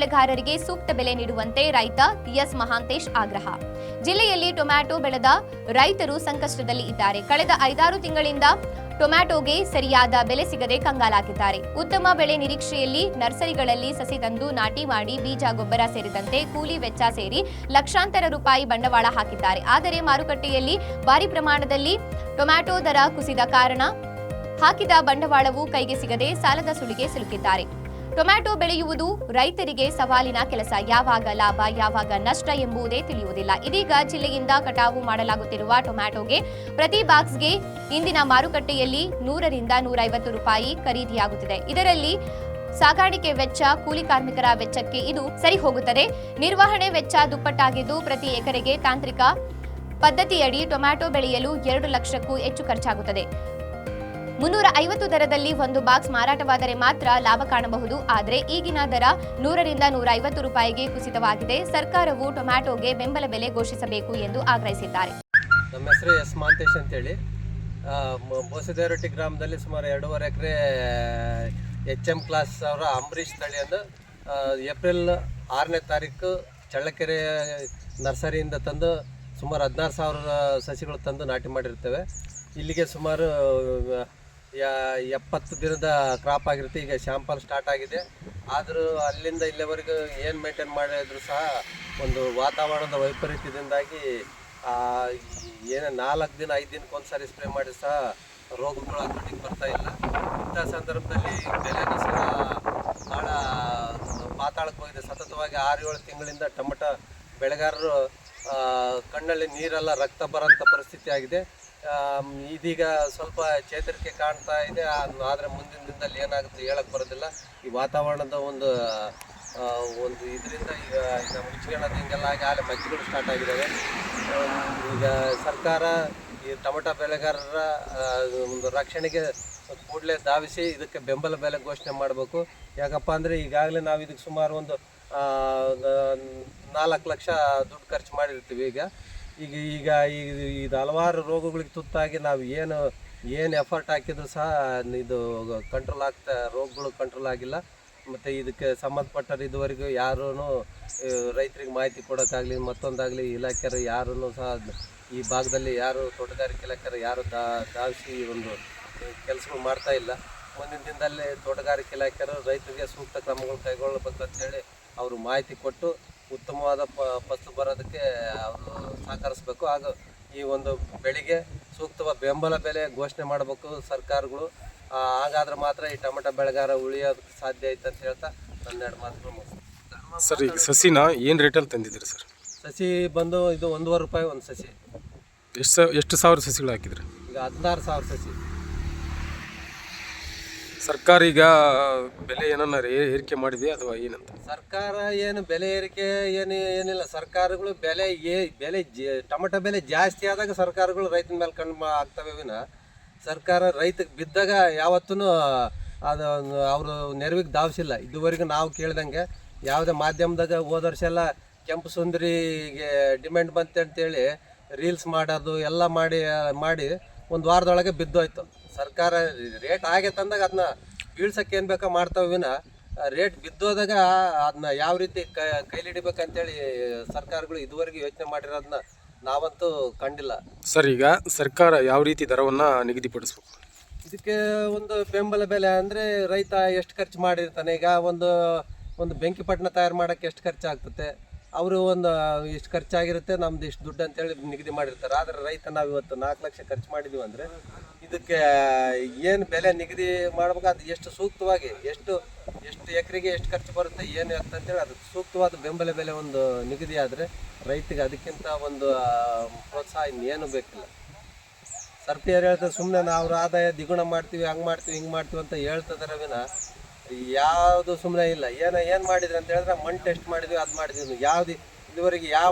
ಬೆಳೆಗಾರರಿಗೆ ಸೂಕ್ತ ಬೆಲೆ ನೀಡುವಂತೆ ರೈತ ಎಸ್ ಮಹಾಂತೇಶ್ ಆಗ್ರಹ. ಜಿಲ್ಲೆಯಲ್ಲಿ ಟೊಮ್ಯಾಟೊ ಬೆಳೆದ ರೈತರು ಸಂಕಷ್ಟದಲ್ಲಿ ಇದ್ದಾರೆ. ಕಳೆದ ಐದಾರು ತಿಂಗಳಿಂದ ಟೊಮ್ಯಾಟೊಗೆ ಸರಿಯಾದ ಬೆಲೆ ಸಿಗದೆ ಕಂಗಾಲಾಗಿದ್ದಾರೆ ಉತ್ತಮ ಬೆಳೆ ನಿರೀಕ್ಷೆಯಲ್ಲಿ ನರ್ಸರಿಗಳಲ್ಲಿ ಸಸಿ ತಂದು ನಾಟಿ ಮಾಡಿ ಬೀಜ, ಗೊಬ್ಬರ ಸೇರಿದಂತೆ ಕೂಲಿ ವೆಚ್ಚ ಸೇರಿ ಲಕ್ಷಾಂತರ ರೂಪಾಯಿ ಬಂಡವಾಳ ಹಾಕಿದ್ದಾರೆ. ಆದರೆ ಮಾರುಕಟ್ಟೆಯಲ್ಲಿ ಭಾರಿ ಪ್ರಮಾಣದಲ್ಲಿ ಟೊಮ್ಯಾಟೊ ದರ ಕುಸಿದ ಕಾರಣ ಹಾಕಿದ ಬಂಡವಾಳವು ಕೈಗೆ ಸಿಗದೆ ಸಾಲದ ಸುಳಿಗೆ ಸಿಲುಕಿದ್ದಾರೆ. ಟೊಮ್ಯಾಟೊ ಬೆಳೆಯುವುದು ರೈತರಿಗೆ ಸವಾಲಿನ ಕೆಲಸ. ಯಾವಾಗ ಲಾಭ, ಯಾವಾಗ ನಷ್ಟ ಎಂಬುದೇ ತಿಳಿಯುವುದಿಲ್ಲ. ಇದೀಗ ಜಿಲ್ಲೆಯಿಂದ ಕಟಾವು ಮಾಡಲಾಗುತ್ತಿರುವ ಟೊಮ್ಯಾಟೊಗೆ ಪ್ರತಿ ಬಾಕ್ಸ್ಗೆ ಇಂದಿನ ಮಾರುಕಟ್ಟೆಯಲ್ಲಿ ನೂರರಿಂದ ನೂರೈವತ್ತು ರೂಪಾಯಿ ಖರೀದಿಯಾಗುತ್ತಿದೆ. ಇದರಲ್ಲಿ ಸಾಗಾಣಿಕೆ ವೆಚ್ಚ, ಕೂಲಿ ಕಾರ್ಮಿಕರ ವೆಚ್ಚಕ್ಕೆ ಇದು ಸರಿ ಹೋಗುತ್ತದೆ. ನಿರ್ವಹಣೆ ವೆಚ್ಚ ದುಪ್ಪಟ್ಟಾಗಿದ್ದು ಪ್ರತಿ ಎಕರೆಗೆ ತಾಂತ್ರಿಕ ಪದ್ಧತಿಯಡಿ ಟೊಮ್ಯಾಟೊ ಬೆಳೆಯಲು ಎರಡು ಲಕ್ಷಕ್ಕೂ ಹೆಚ್ಚು ಖರ್ಚಾಗುತ್ತದೆ. ಮುನ್ನೂರ ಐವತ್ತು ದರದಲ್ಲಿ ಒಂದು ಬಾಕ್ಸ್ ಮಾರಾಟವಾದರೆ ಮಾತ್ರ ಲಾಭ ಕಾಣಬಹುದು. ಆದರೆ ಈಗಿನ ದರ ನೂರರಿಂದ ನೂರ ಐವತ್ತು ರೂಪಾಯಿಗೆ ಕುಸಿತವಾಗಿದೆ. ಸರ್ಕಾರವು ಟೊಮ್ಯಾಟೊಗೆ ಬೆಂಬಲ ಬೆಲೆ ಘೋಷಿಸಬೇಕು ಎಂದು ಆಗ್ರಹಿಸಿದ್ದಾರೆ. ನಮ್ಮ ಹೆಸರು ಎಸ್ ಮಾಂತೇಶ್ ಅಂತೇಳಿ. ಬೋಸದೇರೊಟ್ಟಿ ಗ್ರಾಮದಲ್ಲಿ ಸುಮಾರು ಎರಡೂವರೆ ಎಕರೆ ಎಚ್ ಎಂ ಕ್ಲಾಸ್ ಅವರ ಅಂಬರೀಷ್ ತಳಿಯನ್ನು ಏಪ್ರಿಲ್ ಆರನೇ ತಾರೀಕು ಚಳ್ಳಕೆರೆ ನರ್ಸರಿಯಿಂದ ತಂದು ಸುಮಾರು ಹದಿನಾರು ಸಾವಿರ ಸಸಿಗಳು ತಂದು ನಾಟಿ ಮಾಡಿರ್ತೇವೆ. ಇಲ್ಲಿಗೆ ಸುಮಾರು ಎಪ್ಪತ್ತು ದಿನದ ಕ್ರಾಪ್ ಆಗಿರುತ್ತೆ. ಈಗ ಶಾಂಪಲ್ ಸ್ಟಾರ್ಟ್ ಆಗಿದೆ. ಆದರೂ ಅಲ್ಲಿಂದ ಇಲ್ಲಿವರೆಗೂ ಏನು ಮೇಂಟೈನ್ ಮಾಡಿದ್ರು ಸಹ ಒಂದು ವಾತಾವರಣದ ವೈಪರೀತ್ಯದಿಂದಾಗಿ ಏನೇ ನಾಲ್ಕು ದಿನ, ಐದು ದಿನಕ್ಕೆ ಒಂದ್ಸರಿ ಸ್ಪ್ರೇ ಮಾಡಿ ಸಹ ರೋಗಗಳು ಹತೋಟಿಗೆ ಬರ್ತಾ ಇಲ್ಲ. ಇಂಥ ಸಂದರ್ಭದಲ್ಲಿ ಬೆಲೆನೂ ಸಹ ಭಾಳ ಪಾತಾಳಕ್ಕೆ ಹೋಗಿದೆ. ಸತತವಾಗಿ ಆರು ಏಳು ತಿಂಗಳಿಂದ ಟೊಮೆಟೊ ಬೆಳೆಗಾರರು ಕಣ್ಣಲ್ಲಿ ನೀರೆಲ್ಲ ರಕ್ತ ಬರೋಂಥ ಪರಿಸ್ಥಿತಿ ಆಗಿದೆ. ಇದೀಗ ಸ್ವಲ್ಪ ಚೇತರಿಕೆ ಕಾಣ್ತಾ ಇದೆ. ಆದರೆ ಮುಂದಿನ ದಿನದಲ್ಲಿ ಏನಾಗುತ್ತೆ ಹೇಳಕ್ಕೆ ಬರೋದಿಲ್ಲ. ಈ ವಾತಾವರಣದ ಒಂದು ಒಂದು ಇದರಿಂದ ಈಗ ಈಗ ಮುಚ್ಚಿಕೊಳ್ಳೋದು ಹಿಂಗೆಲ್ಲ ಆಗಿ ಆಲೆ ಮಜ್ಜಿಗಳು ಸ್ಟಾರ್ಟ್ ಆಗಿದ್ದಾವೆ ಈಗ ಸರ್ಕಾರ ಈ ಟೊಮೆಟೊ ಬೆಳೆಗಾರರ ಒಂದು ರಕ್ಷಣೆಗೆ ಕೂಡಲೇ ಧಾವಿಸಿ ಇದಕ್ಕೆ ಬೆಂಬಲ ಬೆಲೆ ಘೋಷಣೆ ಮಾಡಬೇಕು. ಯಾಕಪ್ಪ ಅಂದರೆ ಈಗಾಗಲೇ ನಾವು ಇದಕ್ಕೆ ಸುಮಾರು ಒಂದು ನಾಲ್ಕು ಲಕ್ಷ ದುಡ್ಡು ಖರ್ಚು ಮಾಡಿರ್ತೀವಿ ಈಗ. ಈಗ ಈಗ ಈಗ ಇದು ಹಲವಾರು ರೋಗಗಳಿಗೆ ತುತ್ತಾಗಿ ನಾವು ಏನು ಏನು ಎಫರ್ಟ್ ಹಾಕಿದ್ರು ಸಹ ಇದು ಕಂಟ್ರೋಲ್ ಆಗ್ತಾ, ರೋಗಗಳು ಕಂಟ್ರೋಲ್ ಆಗಿಲ್ಲ. ಮತ್ತು ಇದಕ್ಕೆ ಸಂಬಂಧಪಟ್ಟರು ಇದುವರೆಗೂ ಯಾರೂ ರೈತರಿಗೆ ಮಾಹಿತಿ ಕೊಡೋಕ್ಕಾಗಲಿ, ಮತ್ತೊಂದಾಗಲಿ ಇಲಾಖೆಯರು ಯಾರೂ ಸಹ ಈ ಭಾಗದಲ್ಲಿ ಯಾರು ತೋಟಗಾರಿಕೆ ಇಲಾಖೆಯರು ಯಾರು ದಾ ಒಂದು ಕೆಲಸಗಳು ಮಾಡ್ತಾ ಇಲ್ಲ. ಮುಂದಿನ ದಿನದಲ್ಲಿ ತೋಟಗಾರಿಕೆ ಇಲಾಖೆಯರು ರೈತರಿಗೆ ಸೂಕ್ತ ಕ್ರಮಗಳು ಕೈಗೊಳ್ಳಬೇಕು ಅಂತೇಳಿ ಅವರು ಮಾಹಿತಿ ಕೊಟ್ಟು ಉತ್ತಮವಾದ ಪ ಫಸಲು ಬರೋದಕ್ಕೆ ಅವರು ಸಹಕರಿಸಬೇಕು. ಹಾಗೂ ಈ ಒಂದು ಬೆಳೆಗೆ ಸೂಕ್ತವಾದ ಬೆಂಬಲ ಬೆಲೆ ಘೋಷಣೆ ಮಾಡಬೇಕು ಸರ್ಕಾರಗಳು. ಹಾಗಾದ್ರೆ ಮಾತ್ರ ಈ ಟೊಮೆಟೊ ಬೆಳೆಗಾರ ಉಳಿಯೋದಕ್ಕೆ ಸಾಧ್ಯ ಐತೆ ಅಂತ ಹೇಳ್ತಾ ಹನ್ನೆರಡು ಮಾತುಗಳು. ಸರ್ ಈಗ ಸಸಿನ ಏನು ರೇಟಲ್ಲಿ ತಂದಿದ್ದೀರಿ ಸರ್? ಸಸಿ ಬಂದು ಇದು ಒಂದೂವರೆ ರೂಪಾಯಿ ಒಂದು ಸಸಿ. ಎಷ್ಟು ಸಾ ಎಷ್ಟು ಸಾವಿರ ಸಸಿಗಳು ಹಾಕಿದ್ರಿ? ಈಗ ಹದಿನಾರು ಸಾವಿರ ಸಸಿ. ಸರ್ಕಾರ ಈಗ ಬೆಲೆ ಏನನ್ನ ಏರಿಕೆ ಮಾಡಿದೆ ಅಥವಾ ಏನಂತ? ಸರ್ಕಾರ ಏನು ಬೆಲೆ ಏರಿಕೆ ಏನು ಏನಿಲ್ಲ. ಸರ್ಕಾರಗಳು ಬೆಲೆ ಏ ಬೆಲೆ ಟೊಮೆಟೊ ಬೆಲೆ ಜಾಸ್ತಿ ಆದಾಗ ಸರ್ಕಾರಗಳು ರೈತನ ಮೇಲೆ ಕಣ್ಣು ಆಗ್ತವೆ ವಿನ. ಸರ್ಕಾರ ರೈತಗೆ ಬಿದ್ದಾಗ ಯಾವತ್ತೂ ಅದು ಅವರು ನೆರವಿಗೆ ಧಾವಿಸಿಲ್ಲ. ಇದುವರೆಗೂ ನಾವು ಕೇಳ್ದಂಗೆ ಯಾವುದೇ ಮಾಧ್ಯಮದಾಗ ಹೋದ ವರ್ಷ ಎಲ್ಲ ಕೆಂಪು ಸುಂದರಿಗೆ ಡಿಮ್ಯಾಂಡ್ ಬಂತೆ ಅಂತೇಳಿ ರೀಲ್ಸ್ ಮಾಡೋದು ಎಲ್ಲ ಮಾಡಿ ಮಾಡಿ ಒಂದು ವಾರದೊಳಗೆ ಬಿದ್ದೋಯ್ತು. ಸರ್ಕಾರ ರೇಟ್ ಆಗೈತೆ ಅಂದಾಗ ಅದನ್ನ ಬೀಳ್ಸಕ್ಕೆ ಏನು ಬೇಕೋ ಮಾಡ್ತಾವೆ ವಿನ ರೇಟ್ ಬಿದ್ದೋದಾಗ ಅದನ್ನ ಯಾವ ರೀತಿ ಕೈಲಿಡಿಬೇಕಂತೇಳಿ ಸರ್ಕಾರಗಳು ಇದುವರೆಗೂ ಯೋಚನೆ ಮಾಡಿರೋದನ್ನ ನಾವಂತೂ ಕಂಡಿಲ್ಲ. ಸರ್ ಈಗ ಸರ್ಕಾರ ಯಾವ ರೀತಿ ದರವನ್ನು ನಿಗದಿಪಡಿಸ್ಬೇಕು? ಇದಕ್ಕೆ ಒಂದು ಬೆಂಬಲ ಬೆಲೆ ಅಂದರೆ ರೈತ ಎಷ್ಟು ಖರ್ಚು ಮಾಡಿರ್ತಾನೆ ಈಗ ಒಂದು ಒಂದು ಬೆಂಕಿ ಪಟ್ಟಣ ತಯಾರು ಮಾಡಕ್ಕೆ ಎಷ್ಟು ಖರ್ಚಾಗ್ತದೆ ಅವರು ಒಂದು ಇಷ್ಟು ಖರ್ಚಾಗಿರುತ್ತೆ ನಮ್ದು ಇಷ್ಟು ದುಡ್ಡು ಅಂತೇಳಿ ನಿಗದಿ ಮಾಡಿರ್ತಾರೆ. ಆದರೆ ರೈತ ನಾವು ಇವತ್ತು ನಾಲ್ಕು ಲಕ್ಷ ಖರ್ಚು ಮಾಡಿದೀವಿ ಅಂದರೆ ಇದಕ್ಕೆ ಏನು ಬೆಲೆ ನಿಗದಿ ಮಾಡ್ಬೇಕು ಅದು ಎಷ್ಟು ಸೂಕ್ತವಾಗಿ ಎಷ್ಟು ಎಷ್ಟು ಎಕರೆಗೆ ಎಷ್ಟು ಖರ್ಚು ಬರುತ್ತೆ, ಏನು ಅಂತ ಅಂತೇಳಿ ಅದಕ್ಕೆ ಸೂಕ್ತವಾದ ಬೆಂಬಲ ಬೆಲೆ ಒಂದು ನಿಗದಿ ಆದರೆ ರೈತಿಗೆ ಅದಕ್ಕಿಂತ ಒಂದು ಪ್ರೋತ್ಸಾಹ ಇನ್ನೇನು ಬೇಕಿಲ್ಲ. ಸರ್ಕಾರ ಹೇಳ್ತಾರೆ ಸುಮ್ಮನೆ ಅವ್ರ ಆದಾಯ ದ್ವಿಗುಣ ಮಾಡ್ತೀವಿ, ಹಂಗೆ ಮಾಡ್ತೀವಿ, ಹಿಂಗೆ ಮಾಡ್ತೀವಿ ಅಂತ ಹೇಳ್ತಿದಾರೆ ವಿನ. ಯಾವುದು ಸುಮ್ಮನೆ ಇಲ್ಲ. ಏನು ಏನು ಮಾಡಿದ್ರೆ ಅಂತ ಹೇಳಿದ್ರೆ, ಮಣ್ಣು ಟೆಸ್ಟ್ ಮಾಡಿದ್ವಿ, ಅದು ಮಾಡಿದ್ವಿ. ಯಾವುದು, ಇದುವರೆಗೆ ಯಾವ